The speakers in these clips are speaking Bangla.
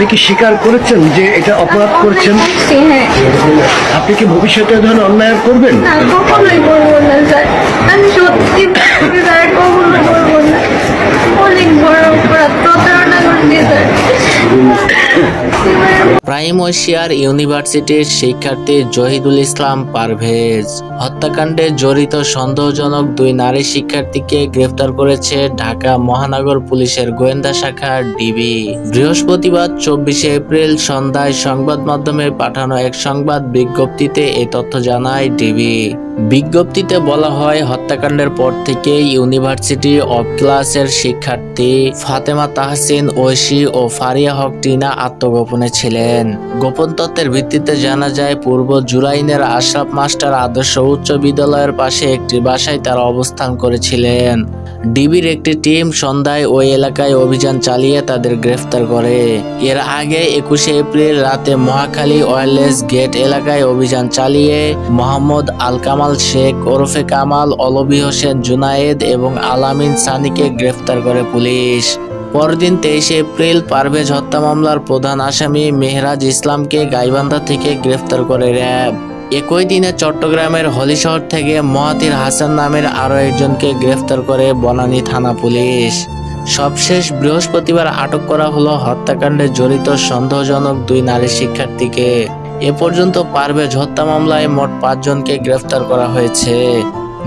আপনি কি স্বীকার করেছেন যে এটা অপরাধ করছেন? করছি, আপনি কি ভবিষ্যতে ধরুন অন্যায় করবেন? আমি অনেক বড় প্রতারণা করছি স্যার। প্রাইম এশিয়ার ইউনিভার্সিটির শিক্ষার্থী জহিদুল ইসলাম পারভেজ। হত্যাকাণ্ডে জড়িত সন্দেহজনক দুই নারী শিক্ষার্থীকে গ্রেফতার করেছে ঢাকা মহানগর পুলিশের গোয়েন্দা শাখা ডিবি। বৃহস্পতিবার চব্বিশে এপ্রিল সন্ধ্যায় সংবাদ মাধ্যমে পাঠানো এক সংবাদ বিজ্ঞপ্তিতে এ তথ্য জানায় ডিবি। বিজ্ঞপ্তিতে বলা হয়, হত্যাকাণ্ডের পর থেকে ইউনিভার্সিটি অব ক্লাসের শিক্ষার্থী ফাতেমা তাহসিন, ঐশী ও ফারিয়া হক টিনা আত্মগোপনে ছিলেন। গোপন তথ্যের ভিত্তিতে জানা যায়, পূর্ব জুলাইনের আশরাফ মাস্টার আদর্শ উচ্চ বিদ্যালয়ের পাশে একটি বাসায় তারা অবস্থান করেছিলেন। ডিবির একটি টিম সন্ধ্যায় ওই এলাকায় অভিযান চালিয়ে তাদের গ্রেফতার করে। এর আগে একুশে এপ্রিল রাতে মহাখালী ওয়ারলেস গেট এলাকায় অভিযান চালিয়ে মোহাম্মদ আল কামাল শেখ, ওরফে কামাল, অলবি হোসেন, জুনায়েদ এবং আলামিন সানিকে গ্রেফতার করে পুলিশ। পরদিন তেইশে এপ্রিল পারভেজ হত্যা মামলার প্রধান আসামি মেহরাজ ইসলামকে গাইবান্ধা থেকে গ্রেফতার করে র্যাব। একই দিনে চট্টগ্রামের হলিশহর থেকে মহাতির হাসান নামের আরও একজনকে গ্রেফতার করে বনানী থানা পুলিশ। সবশেষ বৃহস্পতিবার আটক করা হলো হত্যাকাণ্ডে জড়িত সন্দেহজনক দুই নারী শিক্ষার্থীকে। এ পর্যন্ত পারভেজ হত্যা মামলায় মোট পাঁচজনকে গ্রেফতার করা হয়েছে।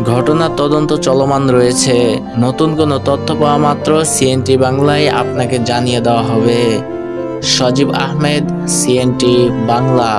ঘটনা তদন্ত চলমান রয়েছে। নতুন কোনো তথ্য পাওয়া মাত্র সিএনটি বাংলায় আপনাকে জানিয়ে দেওয়া হবে। সজীব আহমেদ সিএনটি বাংলা।